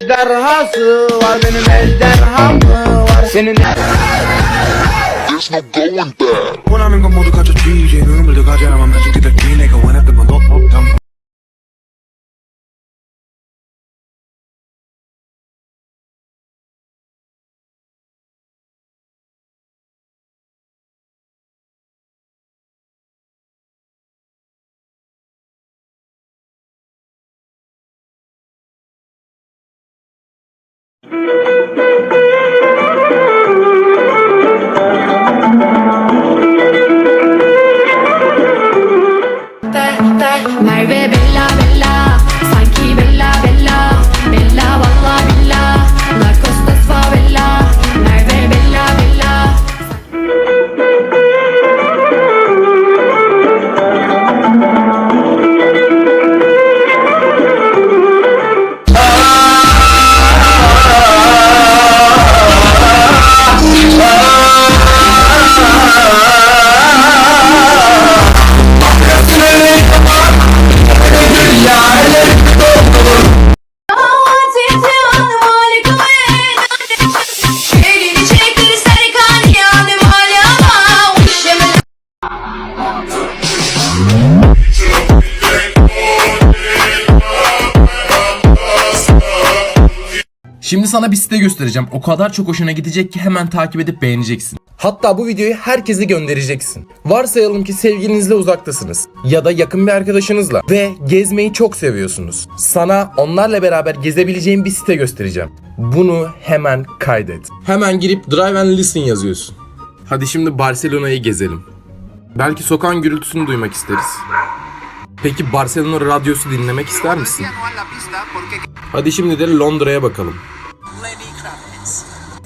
Ejderhası var benim ejderhamı var senin There's no going back. Buona mingo modo caccia ci, non mi caccia, ma mi ci chiede my ribbon Şimdi sana bir site göstereceğim. O kadar çok hoşuna gidecek ki hemen takip edip beğeneceksin. Hatta bu videoyu herkese göndereceksin. Varsayalım ki sevgilinizle uzaktasınız ya da yakın bir arkadaşınızla ve gezmeyi çok seviyorsunuz. Sana onlarla beraber gezebileceğin bir site göstereceğim. Bunu hemen kaydet. Hemen girip Drive and Listen yazıyorsun. Hadi şimdi Barcelona'yı gezelim. Belki sokağın gürültüsünü duymak isteriz. Peki Barcelona radyosu dinlemek ister misin? Hadi şimdi de Londra'ya bakalım.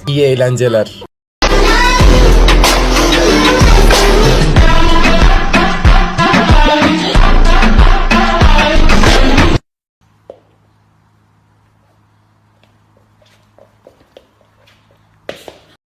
İyi eğlenceler.